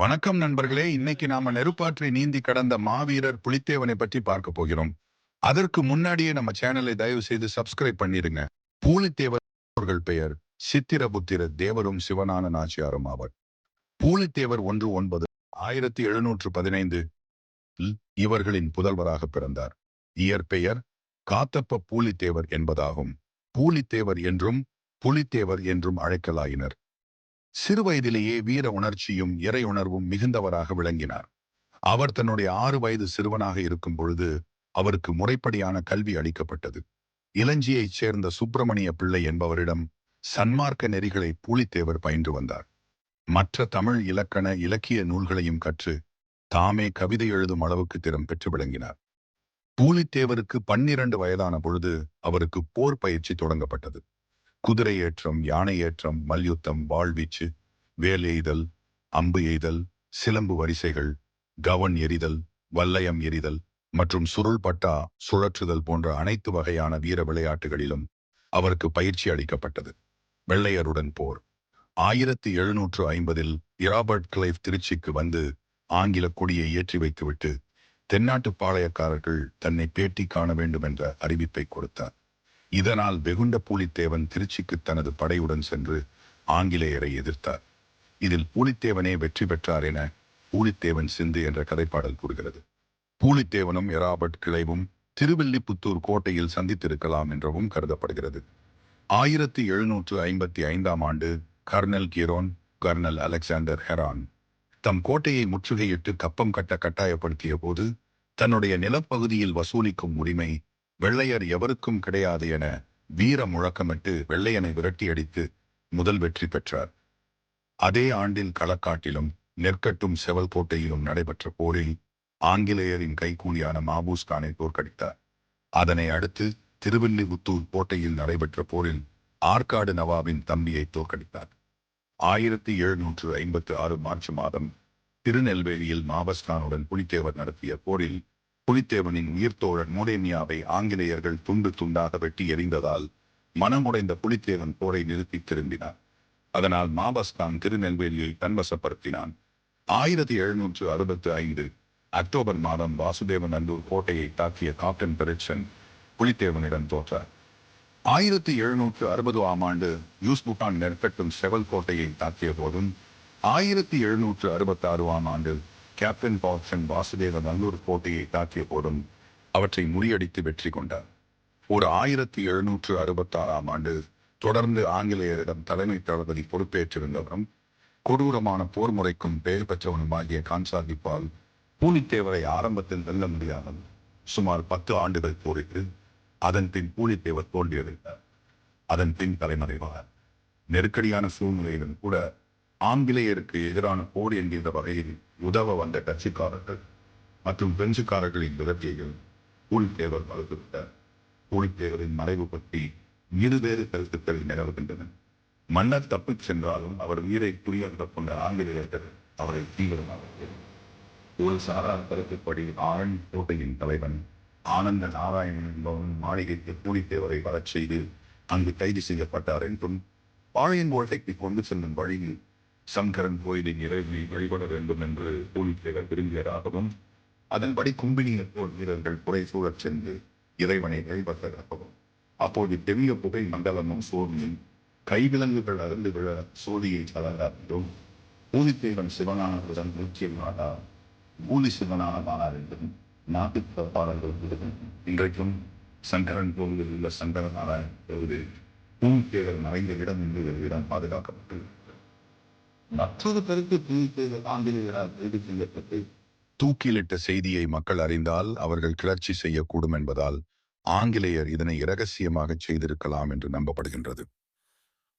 வணக்கம் நண்பர்களே. இன்னைக்கு நாம நெருப்பாற்றை நீந்தி கடந்த மாவீரர் புலித்தேவனை பற்றி பார்க்க போகிறோம். அதற்கு முன்னாடியே நம்ம சேனலை தயவு செய்து சப்ஸ்கிரைப் பண்ணிருங்க. பூலித்தேவர் அவர்கள் பெயர். சித்திரபுத்திர தேவரும் சிவனான நாச்சியாரும் ஆவர். பூலித்தேவர் ஒன்று ஒன்பது ஆயிரத்தி எழுநூற்று பதினைந்து இவர்களின் புதல்வராக பிறந்தார். இயற்பெயர் காத்தப்ப பூலித்தேவர் என்பதாகும். பூலித்தேவர் என்றும் புலித்தேவர் என்றும் அழைக்கலாயினர். சிறுவயதிலேயே வீர உணர்ச்சியும் இறை உணர்வும் மிகுந்தவராக விளங்கினார். அவர் தன்னுடைய ஆறு வயது சிறுவனாக இருக்கும் பொழுது அவருக்கு முறைப்படியான கல்வி அளிக்கப்பட்டது. இளஞ்சியைச் சேர்ந்த சுப்பிரமணிய பிள்ளை என்பவரிடம் சன்மார்க்க நெறிகளை பூலித்தேவர் பயின்று வந்தார். மற்ற தமிழ் இலக்கண இலக்கிய நூல்களையும் கற்று தாமே கவிதை எழுதும் அளவுக்கு திறம் பெற்று விளங்கினார். பூலித்தேவருக்கு பன்னிரண்டு வயதான பொழுது அவருக்கு போர் பயிற்சி தொடங்கப்பட்டது. குதிரை ஏற்றம் யானை ஏற்றம் மல்யுத்தம் வாழ்வீச்சு வேல் எய்தல் அம்பு எய்தல் சிலம்பு வரிசைகள் கவன் எரிதல் வல்லயம் எரிதல் மற்றும் சுருள் பட்டா சுழற்றுதல் போன்ற அனைத்து வகையான வீர விளையாட்டுகளிலும் அவருக்கு பயிற்சி அளிக்கப்பட்டது. வெள்ளையருடன் போர். ஆயிரத்தி எழுநூற்று ஐம்பதில் இராபர்ட் கிளைவ் திருச்சிக்கு வந்து ஆங்கில கொடியை ஏற்றி வைத்துவிட்டு தென்னாட்டு பாளையக்காரர்கள் தன்னை பேட்டி காண வேண்டும் என்ற அறிவிப்பை கொடுத்தார். இதனால் வெகுண்ட பூலித்தேவன் திருச்சிக்கு தனது படையுடன் சென்று ஆங்கிலேயரை எதிர்த்தார். இதில் பூலித்தேவனே வெற்றி பெற்றார் என பூலித்தேவன் சிந்து என்ற கதைப்பாடல் கூறுகிறது. பூலித்தேவனும் எராபர்ட் கிளைவும் திருவில்லிபுத்தூர் கோட்டையில் சந்தித்திருக்கலாம் என்றவும் கருதப்படுகிறது. ஆயிரத்தி எழுநூற்று ஐம்பத்தி ஐந்தாம் ஆண்டு colonel Heron colonel Alexander Heron தம் கோட்டையை முற்றுகையிட்டு கப்பம் கட்ட கட்டாயப்படுத்திய போது தன்னுடைய நிலப்பகுதியில் வசூலிக்கும் உரிமை வெள்ளையர் எவருக்கும் கிடையாது என வீர முழக்கமிட்டு வெள்ளையனை விரட்டியடித்து முதல் வெற்றி பெற்றார். அதே ஆண்டில் களக்காட்டிலும் நெற்கட்டும் செவல் கோட்டையிலும் நடைபெற்ற போரில் ஆங்கிலேயரின் கைகூலியான மாபூஸ் கானை தோற்கடித்தார். அதனை அடுத்து திருவில்லிபுத்தூர் கோட்டையில் நடைபெற்ற போரில் ஆற்காடு நவாபின் தம்பியை தோற்கடித்தார். ஆயிரத்தி எழுநூற்று ஐம்பத்து ஆறு மார்ச் மாதம் திருநெல்வேலியில் மாபஸ்கானுடன் புலித்தேவர் நடத்திய போரில் புலித்தேவனின் உயிர்த்தோழன் மோடேமியாவை ஆங்கிலேயர்கள் துண்டு துண்டாக வெட்டி எறிந்ததால் மனமுடைந்த புலித்தேவன் போரை நிறுத்தி திரும்பினார் அதனால் மாபஸ்கான் திருநெல்வேலியை தன்வசப்படுத்தினான். ஆயிரத்தி எழுநூற்று அறுபத்தி ஐந்து அக்டோபர் மாதம் வாசுதேவன் அந்தூர் கோட்டையை தாக்கிய காப்டன் பெரிச்சன் புலித்தேவனிடம் தோற்றார். ஆயிரத்தி எழுநூற்று அறுபது ஆம் ஆண்டு யூஸ்புகான் நெற்கட்டும் செவல் கோட்டையை தாக்கிய போதும் ஆயிரத்தி எழுநூற்று அறுபத்தி ஆம் ஆண்டு கேப்டன் பாக்சன் வாசுதேவ நல்லூர் கோட்டையை தாக்கிய போதும் அவற்றை முறியடித்து வெற்றி கொண்டார். ஒரு ஆயிரத்தி எழுநூற்று அறுபத்தாறாம் ஆண்டு தொடர்ந்து ஆங்கிலேயரிடம் தலைமை தளபதி பொறுப்பேற்றிருந்தவரும் கொடூரமான போர் முறைக்கும் பெயர் பெற்றவனுமாகிய கான்சாதிப்பால் பூலித்தேவரை ஆரம்பத்தில் வெல்ல முடியாமல் சுமார் பத்து ஆண்டுகள் போரிட்டு அதன் பின் பூலித்தேவர் தோல்வியடைந்தார். அதன் பின் தலைமறைவார். நெருக்கடியான சூழ்நிலையிலும் கூட ஆங்கிலேயருக்கு எதிரான போர் என்கின்ற வகையில் உதவ வந்த கட்சிக்காரர்கள் மற்றும் பிரெஞ்சுக்காரர்களின் விரட்டியையும் பூலித்தேவர் மறுத்துவிட்டார் பூலித்தேவரின் மறைவு பற்றி இருவேறு கருத்துக்கள் நிலவுகின்றன. மன்னர் தப்பிச் சென்றாலும் அவர் உயிரை புரியந்த கொண்ட ஆங்கிலேயர்கள் அவரை தீவிரமாக ஒரு சாரார் கருத்துப்படி ஆரண் கோட்டையின் தலைவன் ஆனந்த நாராயணன் என்பவன் மாளிகைக்கு பூலித்தேவரை வரச் செய்து அங்கு கைது செய்யப்பட்டார் என்றும் பாளையன் கோட்டைக்கு கொண்டு செல்லும் வழியில் சங்கரன் கோயிலின் இறைவனை வழிபட வேண்டும் என்று போலீசர்கள் விரும்பியதாகவும் அதன்படி கும்பினியர் போல் வீரர்கள் குறை சூழச் சென்று இறைவனை வழிபட்டதாகவும் அப்போது தெவிய புகை மண்டலமும் சோதியும் கைவிலங்குகள் அருந்து விழ சோதியை கலந்தாலும் பூலித்தேவன் சிவனானதுடன் முக்கியமானா பூலி சிவனானதானார் என்றும் நாட்டு பாடல்கள் இன்றைக்கும் சங்கரன் கோவிலில் உள்ள சங்கரநாராயணன் நாராயணன் கோவிலில் பூலித்தேவர் மறைந்த இடம் என்று இடம் பாதுகாக்கப்பட்டு மற்றொரு கருத்து தூக்கிலிட்ட செய்தியை மக்கள் அறிந்தால் அவர்கள் கிளர்ச்சி செய்யக்கூடும் என்பதால் ஆங்கிலேயர் இதனை இரகசியமாக செய்திருக்கலாம் என்று நம்பப்படுகின்றது.